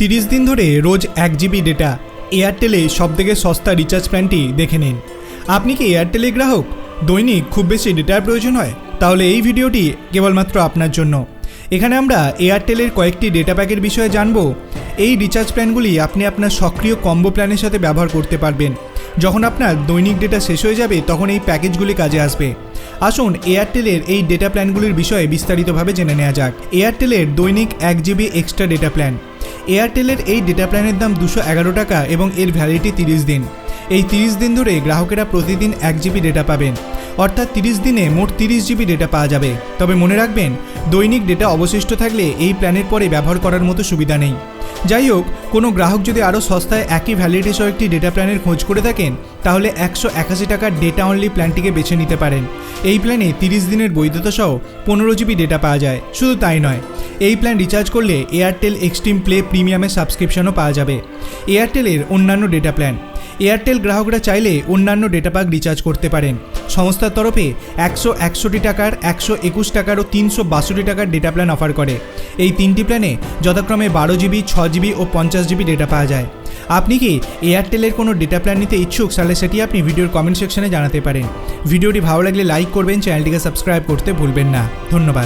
তিরিশ দিন ধরে রোজ এক জিবি ডেটা এয়ারটেলে সবথেকে সস্তা রিচার্জ প্ল্যানটি দেখে নিন। আপনি কি এয়ারটেলে গ্রাহক? দৈনিক খুব বেশি ডেটার প্রয়োজন হয়? তাহলে এই ভিডিওটি কেবলমাত্র আপনার জন্য। এখানে আমরা এয়ারটেলের কয়েকটি ডেটা প্যাকের বিষয়ে জানব। এই রিচার্জ প্ল্যানগুলি আপনি আপনার সক্রিয় কম্বো প্ল্যানের সাথে ব্যবহার করতে পারবেন। যখন আপনার দৈনিক ডেটা শেষ হয়ে যাবে, তখন এই প্যাকেজগুলি কাজে আসবে। আসুন এয়ারটেলের এই ডেটা প্ল্যানগুলির বিষয়ে বিস্তারিতভাবে জেনে নেওয়া যাক। এয়ারটেলের দৈনিক এক জিবি এক্সট্রা ডেটা প্ল্যান এয়ারটেলের এই ডেটা প্ল্যানের দাম দুশো এগারো টাকা এবং এর ভ্যালিডিটি তিরিশ দিন। এই তিরিশ দিন ধরে গ্রাহকেরা প্রতিদিন এক জিবি ডেটা পাবেন। অর্থাৎ তিরিশ দিনে মোট তিরিশ জিবি ডেটা পাওয়া যাবে। তবে মনে রাখবেন, দৈনিক ডেটা অবশিষ্ট থাকলে এই প্ল্যানের পরে ব্যবহার করার মতো সুবিধা নেই। যাই হোক, কোনো গ্রাহক যদি আরও সস্তায় একই ভ্যালিডিটি সহ একটি ডেটা প্ল্যানের খোঁজ করে থাকেন, তাহলে একশো একাশি টাকার ডেটা অনলি প্ল্যানটিকে বেছে নিতে পারেন। এই প্ল্যানে তিরিশ দিনের বৈধতা সহ পনেরো জিবি ডেটা পাওয়া যায়। শুধু তাই নয় এই প্ল্যান রিচার্জ করলে এয়ারটেল এক্সট্রিম প্লে প্রিমিয়ামের সাবস্ক্রিপশনও পাওয়া যাবে। এয়ারটেলের অন্যান্য ডেটা প্ল্যান এয়ারটেল গ্রাহকরা চাইলে অন্যান্য ডেটা প্যাক রিচার্জ করতে পারেন। সংস্থার তরফে একশো একষট্টি টাকার, একশো একুশ টাকার ও তিনশো বাষট্টি টাকার ডেটা প্ল্যান অফার করে। এই তিনটি প্ল্যানে যথাক্রমে বারো জিবি ছ জিবি ও পঞ্চাশ জিবি ডেটা পাওয়া যায়। আপনি কি এয়ারটেলের কোনো ডেটা প্ল্যান নিতে ইচ্ছুক, তাহলে সেটি আপনি ভিডিওর কমেন্ট সেকশনে জানাতে পারেন। ভিডিওটি ভালো লাগলে লাইক করবেন চ্যানেলটিকে সাবস্ক্রাইব করতে ভুলবেন না। ধন্যবাদ।